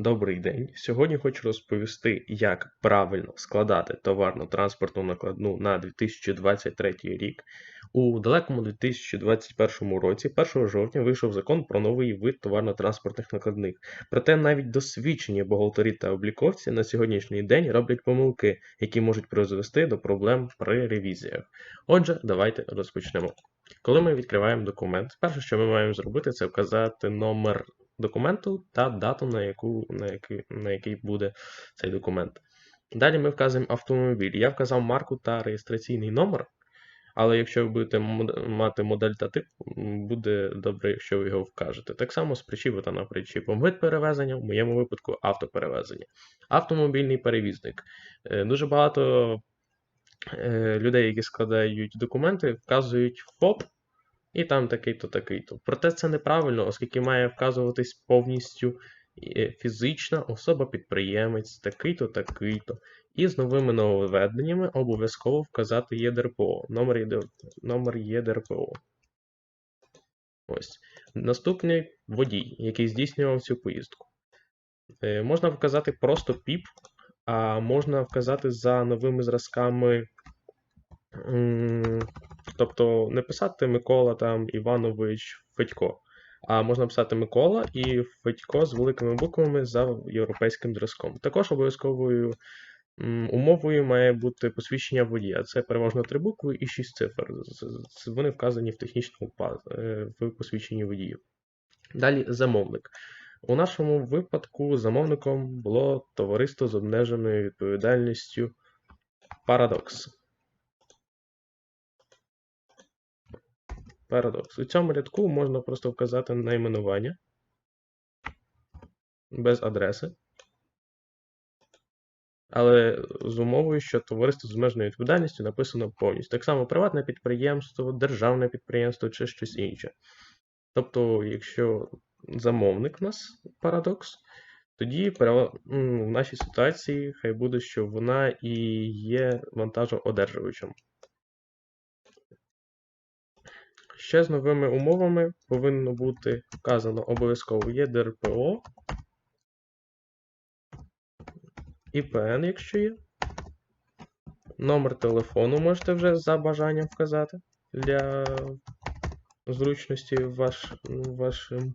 Добрий день. Сьогодні хочу розповісти, як правильно складати товарну транспортну накладну на 2023 рік. У далекому 2021 році, 1 жовтня, вийшов закон про новий вид товарно-транспортних накладних. Проте навіть досвідчені бухгалтері та обліковці на сьогоднішній день роблять помилки, які можуть призвести до проблем при ревізіях. Отже, давайте розпочнемо. Коли ми відкриваємо документ, перше, що ми маємо зробити, це вказати номер документу та дату, на яку, на, який, на який буде цей документ. Далі ми вказуємо автомобіль. Я вказав марку та реєстраційний номер, але якщо ви будете мати модель та тип, буде добре, якщо ви його вкажете. Так само з причіпом та на. Вид перевезення, в моєму випадку автоперевезення. Автомобільний перевізник. Е, дуже багато е, людей, які складають документи, вказують ФОП. І там такий-то, такий-то. Проте це неправильно, оскільки має вказуватись повністю е, фізична особа-підприємець, такий-то, такий-то. І з новими нововведеннями обов'язково вказати ЄДРПО, номер, номер ЄДРПО. Ось. Наступний водій, який здійснював цю поїздку. Е, можна вказати просто ПІП, а можна вказати за новими зразками. Тобто не писати Микола там Іванович Федько, а можна писати Микола і Федько з великими буквами за європейським зразком. Також обов'язковою умовою має бути посвідчення водія. Це переважно три букви і шість цифр. Вони вказані в технічному е, в посвідченні водіїв. Далі замовник. У нашому випадку замовником було товариство з обмеженою відповідальністю Парадокс. Парадокс. У цьому рядку можна просто вказати найменування без адреси. Але з умовою, що товариство з обмеженою відповідальністю написано повністю. Так само приватне підприємство, державне підприємство чи щось інше. Тобто, якщо замовник у нас парадокс, тоді в нашій ситуації хай буде, що вона і є вантажоодержувачем. Ще з новими умовами повинно бути вказано обов'язково є ДРПО, ІПН, якщо є. Номер телефону можете вже за бажанням вказати для зручності ваш, вашим,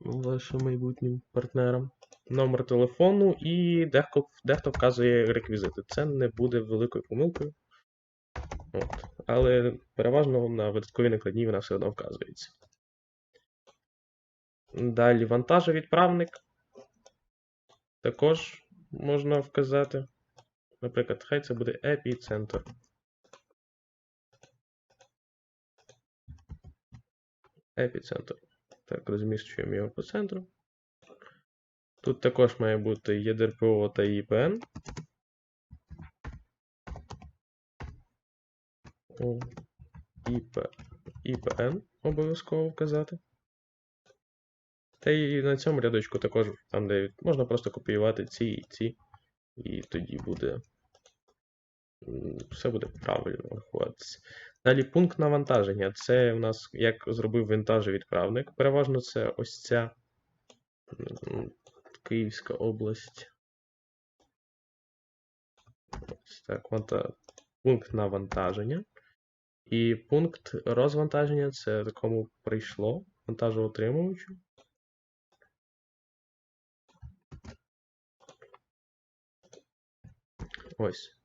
вашим майбутнім партнерам. Номер телефону і дехто, дехто вказує реквізити. Це не буде великою помилкою. От. Але переважно на видатковій накладній вона все одно вказується. Далі вантажовідправник. Також можна вказати. Наприклад, хай це буде епіцентр. Епіцентр. Так, розміщуємо його по центру. Тут також має бути ЄДРПО та ІПН. ІП, ІПН обов'язково вказати. Та і на цьому рядочку також, там, де можна просто копіювати ці і ці, і тоді буде все буде правильно рахуватися. Далі пункт навантаження. Це у нас як зробив вантажовідправник. Переважно це ось ця Київська область. Ось так, пункт навантаження. І пункт розвантаження це кому прийшло вантажоотримувачу. Ось.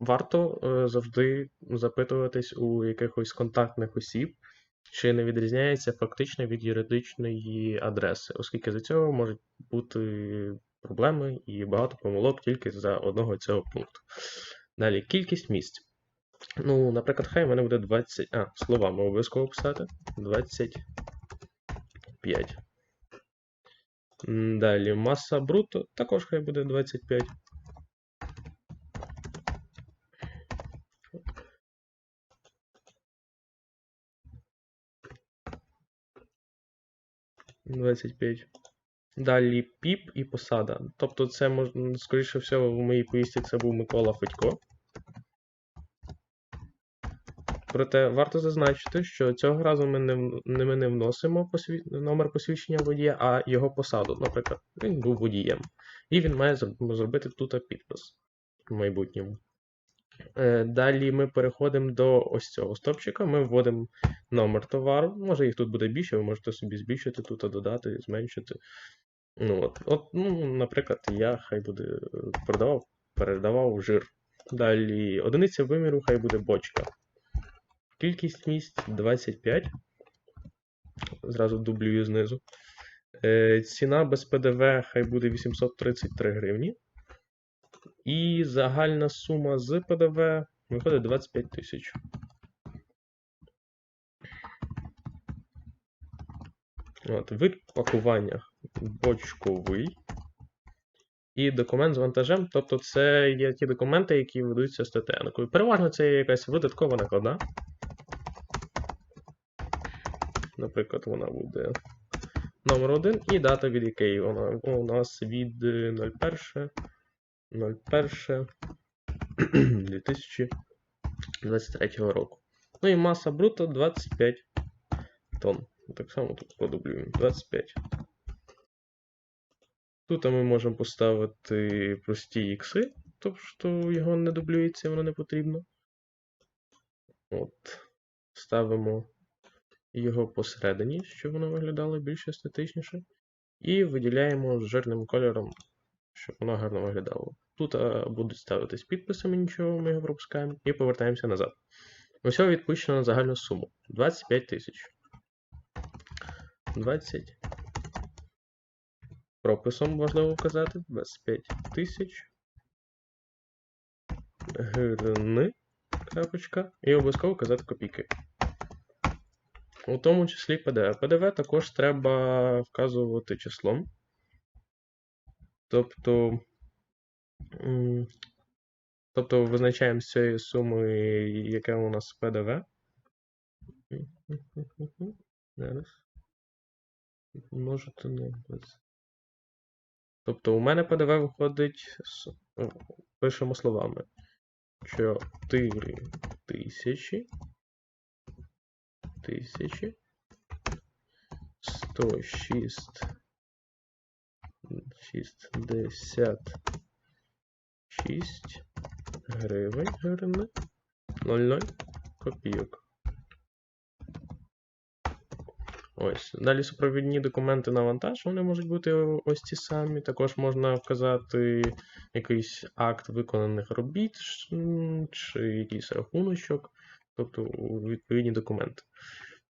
Варто е, завжди запитуватись у якихось контактних осіб, чи не відрізняється фактично від юридичної адреси, оскільки за цього можуть бути проблеми і багато помилок тільки за одного цього пункту. Далі кількість місць. Ну, наприклад, хай в мене буде 20. А, словами обов'язково писати. 25. Далі маса бруто також хай буде 25. Двадцять п'ять. Далі піп і посада. Тобто, це можна, скоріше всього, в моїй поїздці це був Микола Федько. Проте варто зазначити, що цього разу ми не, не, ми не вносимо посві... номер посвідчення водія, а його посаду. Наприклад, він був водієм. І він має зробити тут підпис в майбутньому. Е, Далі ми переходимо до ось цього стопчика. Ми вводимо номер товару. Може їх тут буде більше, ви можете собі збільшити тут, додати, зменшити. Ну, от, от, ну, наприклад, я хай буде е, продавав, передавав жир. Далі одиниця виміру хай буде бочка. Кількість місць 25. Зразу дублюю знизу. Е, ціна без ПДВ хай буде 833 гривні. І загальна сума з ПДВ виходить 25 тисяч. От, вид пакування бочковий. І документ з вантажем, тобто це є ті документи, які ведуться з ТТН. Переважно це є якась видаткова накладна. Наприклад, вона буде номер 1 і дата, від якої вона у нас від е, 01 01 2023 року. Ну і маса бруто 25 тонн. Так само тут продублюємо 25. Тут ми можемо поставити прості ікси, тобто його не дублюється, воно не потрібно. От. Ставимо його посередині, щоб воно виглядало більш естетичніше. І виділяємо жирним кольором, щоб воно гарно виглядало. Тут а, будуть ставитись підписи, ми нічого ми його пропускаємо, і повертаємося назад. Усього відпущено на загальну суму 25 тисяч. 20. Прописом важливо вказати 25 тисяч. Гривни. Крапочка. І обов'язково вказати копійки. У тому числі ПДВ. ПДВ також треба вказувати числом. Тобто. Тобто визначаємо з цієї суми, яке у нас ПДВ. Зараз. Можете 20. Тобто у мене ПДВ виходить, з- пишемо словами. 4 тисячі. Тисячі. 106. 66 гривень гривни. 00 копійок. Ось. Далі супровідні документи на вантаж, вони можуть бути ось ті самі. Також можна вказати якийсь акт виконаних робіт чи якийсь рахуночок, тобто відповідні документи.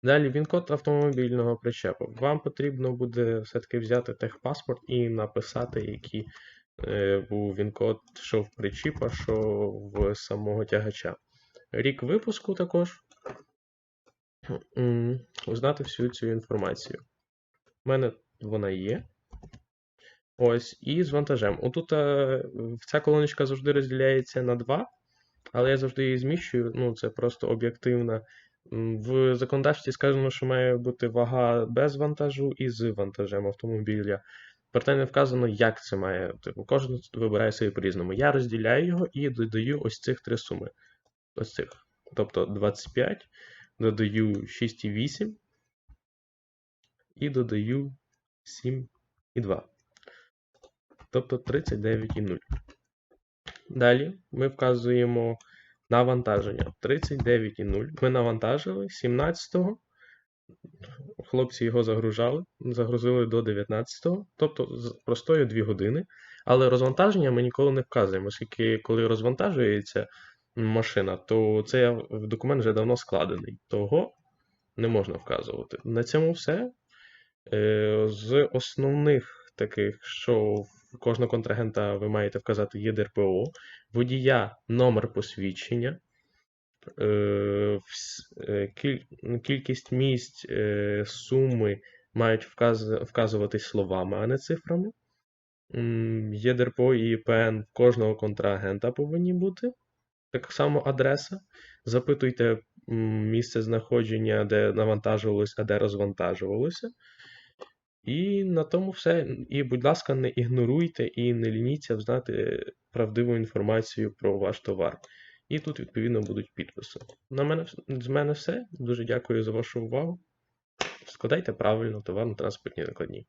Далі він-код автомобільного причепу. Вам потрібно буде все-таки взяти техпаспорт і написати, який е, був він-код, що в причіпа, що в самого тягача. Рік випуску також. Узнати всю цю інформацію. У мене вона є. Ось, і з вантажем. Отут е, ця колоночка завжди розділяється на два, але я завжди її зміщую. Ну, це просто об'єктивна. В законодавстві сказано, що має бути вага без вантажу і з вантажем автомобіля. Проте не вказано, як це має. Типу, кожен вибирає собі по-різному. Я розділяю його і додаю ось цих три суми. Ось цих. Тобто 25, додаю 6,8 і додаю 7,2. Тобто 39,0. Далі ми вказуємо навантаження 39,0. Ми навантажили 17-го. Хлопці його загружали, загрузили до 19-го, тобто з простою 2 години. Але розвантаження ми ніколи не вказуємо, оскільки коли розвантажується машина, то цей документ вже давно складений. Того не можна вказувати. На цьому все. Е, З основних таких, що кожного контрагента ви маєте вказати ЄДРПО, водія номер посвідчення, е, е, кіль- кількість місць, е, суми мають вказ- вказуватись словами, а не цифрами. ЄДРПО і ІПН кожного контрагента повинні бути. Так само адреса. Запитуйте місце знаходження, де навантажувалось, а де розвантажувалося. І на тому все. І, будь ласка, не ігноруйте і не лініться взнати правдиву інформацію про ваш товар. І тут, відповідно, будуть підписи. На мене, з мене все. Дуже дякую за вашу увагу. Складайте правильно товарно-транспортні накладні.